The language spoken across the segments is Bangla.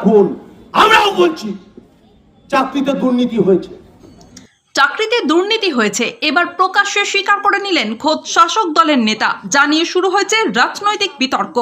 এখন আমরাও বলছি চাকরিতে দুর্নীতি হয়েছে। চাকরিতে দুর্নীতি হয়েছে। এবার প্রকাশ্যে স্বীকার করে নিলেন খোদ শাসক দলের নেতা। জানিয়ে শুরু হয়েছে রাজনৈতিক বিতর্ক।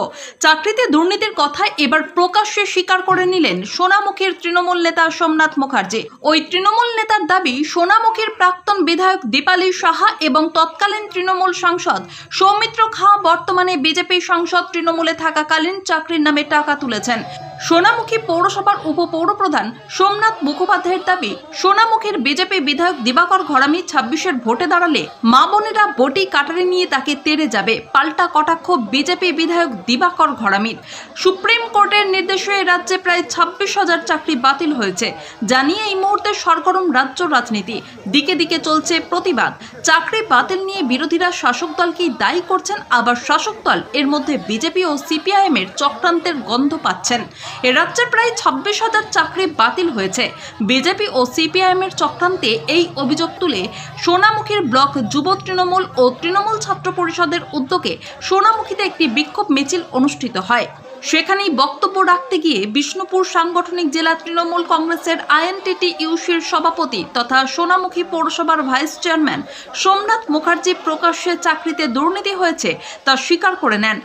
চাকরিতে দুর্নীতির কথা এবার প্রকাশ্যে স্বীকার করে নিলেন সোনামুখীর তৃণমূল নেতা সোমনাথ মুখার্জি। ওই তৃণমূল নেতার দাবি, সোনামুখীর প্রাক্তন বিধায়ক দীপালি সাহা এবং তৎকালীন তৃণমূল সাংসদ সৌমিত্র খাঁ বর্তমানে বিজেপি সাংসদ তৃণমূলে থাকাকালীন চাকরির নামে টাকা তুলেছেন। সোনামুখী পৌরসভার উপপৌরপ্রধান সোমনাথ মুখোপাধ্যায়ের দাবি, সোনামুখীর বিজেপি বিধায়ক দিবাকর ঘরামি ছাব্বিশের ভোটে দাঁড়ালে মা বোনেরা বটি কাটারি নিয়ে তাকে তেড়ে যাবে পাল্টা কটাক্ষ বিজেপি বিধায়ক দিবাকর ঘরামির। সুপ্রিম কোর্টের নির্দেশে রাজ্যে প্রায় ছাব্বিশ হাজার চাকরি বাতিল হয়েছে। জানিয়ে এই মুহূর্তে সরগরম রাজ্য রাজনীতি। দিকে দিকে চলছে প্রতিবাদ। চাকরি বাতিল নিয়ে বিরোধীরা শাসক দলকেই দায়ী করছেন, আবার শাসক দল এর মধ্যে বিজেপি ও সিপিআইএম এর চক্রান্তের গন্ধ পাচ্ছেন। এ রাজ্যে প্রায় ছাব্বিশ হাজার চাকরি বাতিল হয়েছে। বিজেপি ও সিপিআইএম এর চক্রান্তে এই অভিযোগ তুলে সোনামুখীর ব্লক যুব তৃণমূল ও তৃণমূল ছাত্র পরিষদের উদ্যোগে সোনামুখীতে একটি বিক্ষোভ মিছিল অনুষ্ঠিত হয়। সেখানেই বক্তব্য রাখতে গিয়ে বিষ্ণুপুর সাংগঠনিক জেলা তৃণমূল কংগ্রেসের আইএনটিটি ইউসির সভাপতি তথা সোনামুখী পৌরসভার ভাইস চেয়ারম্যান সোমনাথ মুখার্জি প্রকাশ্যে চাকরিতে দুর্নীতি হয়েছে তা স্বীকার করে নেন।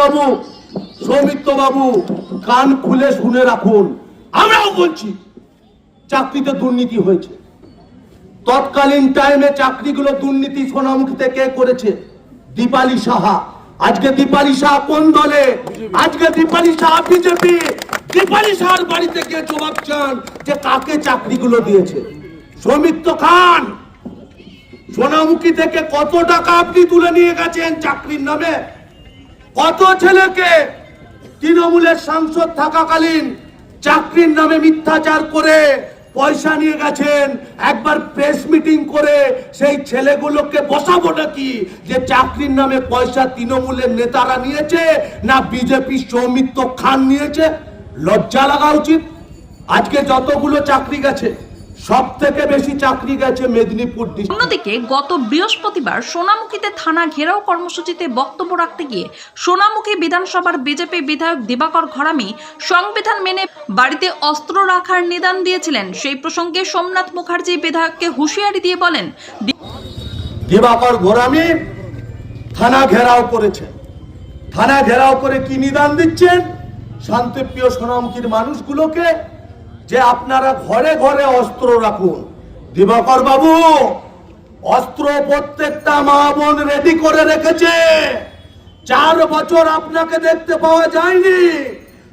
বাবু সৌমিত্র বাবু কান খুলে শুনে রাখুন। আমরাও বলছি, চাকরিতে দুর্নীতি হয়েছে। তৎকালীন টাইমে চাকরিগুলো দুর্নীতি সোনামুখীতে থেকে করেছে দীপালি সাহা। আজকে দীপালি সাহা কোন দলে? আজকে দীপালি সাহা বিজেপি দীপালি সাহার বাড়িতে গিয়ে জবাব চান যে কাকে চাকরিগুলো দিয়েছে। সৌমিত্র খান, সোনামুখী থেকে কত টাকা আপনি তুলে নিয়ে গেছেন চাকরির নামে? কত ছেলেকে তৃণমূলের সাংসদ থাকাকালীন চাকরির নামে মিথ্যাচার করে পয়সা নিয়ে গেছেন, একবার প্রেস মিটিং করে সেই ছেলেগুলোকে বসাবো নাকি যে চাকরির নামে পয়সা তৃণমূলের নেতারা নিয়েছে না বিজেপি সৌমিত্র খান নিয়েছে? লজ্জা লাগা উচিত। আজকে যতগুলো চাকরি গেছে সব থেকে বেশি চাকরি গেছে মেদিনীপুর অন্যদিকে গত বৃহস্পতিবার সোনামুখীতে থানা ঘেরাও কর্মসূচিতে বক্তব্য রাখতে গিয়ে সোনামুখী বিধানসভার বিজেপি বিধায়ক দিবাকর ঘরামি সংবিধান মেনে বাড়িতে অস্ত্র রাখার নিদান দিয়েছিলেন। সেই প্রসঙ্গে সোমনাথ মুখার্জি বিধায়ককে হুঁশিয়ারি দিয়ে বলেন দিবাকর গোরামি থানা ঘেরাও করেছে। থানা ঘেরাও করে কি নিদান দিচ্ছেন? শান্তিপ্রিয় সোনামুখীর মানুষগুলোকে যে আপনারা ঘরে ঘরে অস্ত্র রাখুন। দিবাকর বাবু, অস্ত্র প্রত্যেকটা মা বোন রেডি করে রেখেছে। চার বছর আপনাকে দেখতে পাওয়া যায়নি।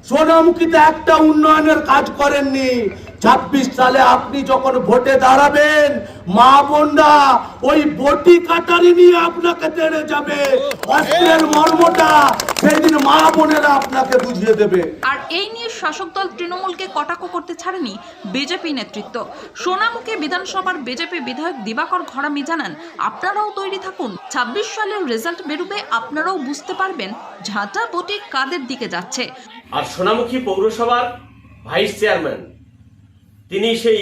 সোনামুখীতে একটা উন্নয়নের কাজ করেননি। ছাব্বিশ সালে আপনি যখন ভোটে দাঁড়াবেন, মা বোনরা ওই বটি কাটারি নিয়ে আপনাকে তেড়ে যাবে। অস্ত্রের মর্মটা সেদিন মা বোনেরা আপনাকে বুঝিয়ে দেবে। আর এই শাসক দল তৃণমূলকে কটাক্ষ করতে ছাড়েনি বিজেপি নেতৃত্ব। সোনামুখী বিধানসভার বিজেপি বিধায়ক দিবাকর ঘরামি জানান, আপনারাও তৈরি থাকুন। ছাব্বিশ সালের রেজাল্ট বেরোবে আপনারাও বুঝতে পারবেন ঝাঁটা বটি কাদের দিকে যাচ্ছে। আর সোনামুখী পৌরসভার ভাইস চেয়ারম্যান, তিনি সেই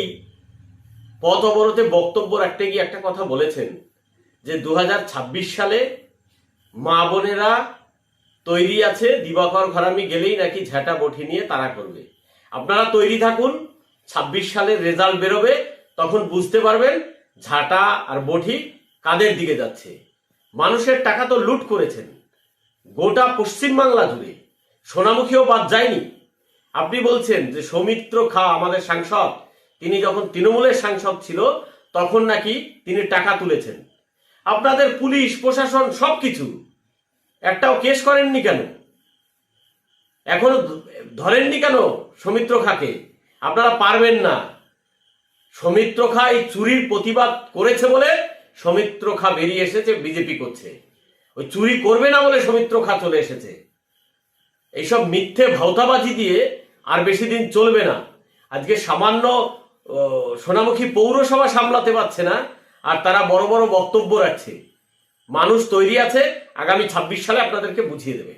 পথ অবরোধে বক্তব্য রাখতে গিয়ে একটা কথা বলেছেন যে দু হাজার ছাব্বিশ সালে মা বোনেরা তৈরি আছে, দিবাকর ঘরামি গেলেই নাকি ঝাঁটা বঠি নিয়ে তারা করবে। আপনারা তৈরি থাকুন, ছাব্বিশ সালের রেজাল্ট বেরোবে, তখন বুঝতে পারবেন ঝাঁটা আর বঠি কাদের দিকে যাচ্ছে। মানুষের টাকা তো লুট করেছেন। গোটা পশ্চিমবাংলা জুড়ে। সোনামুখীও বাদ যায়নি। আপনি বলছেন যে সৌমিত্র খা আমাদের সাংসদ, তিনি যখন তৃণমূলের সাংসদ ছিল, তখন নাকি তিনি টাকা তুলেছেন। আপনাদের পুলিশ, প্রশাসন সবকিছু একটাও কেস করেননি কেন? এখনও ধরেননি কেন সৌমিত্র খাকে? আপনারা পারবেন না। সৌমিত্র খা এই চুরির প্রতিবাদ করেছে বলে সৌমিত্র খা বেরিয়ে এসেছে, বিজেপি করছে। ওই চুরি করবে না বলে সৌমিত্র খা চলে এসেছে। এইসব মিথ্যে ভাওতাবাজি দিয়ে আর বেশি দিন চলবে না। আজকে সামান্য সোনামুখী পৌরসভা সামলাতে পারছে না, আর তারা বড় বড় বক্তব্য রাখছে। মানুষ তৈরি আছে আগামী ছাব্বিশ সালে আপনাদেরকে বুঝিয়ে দেবে।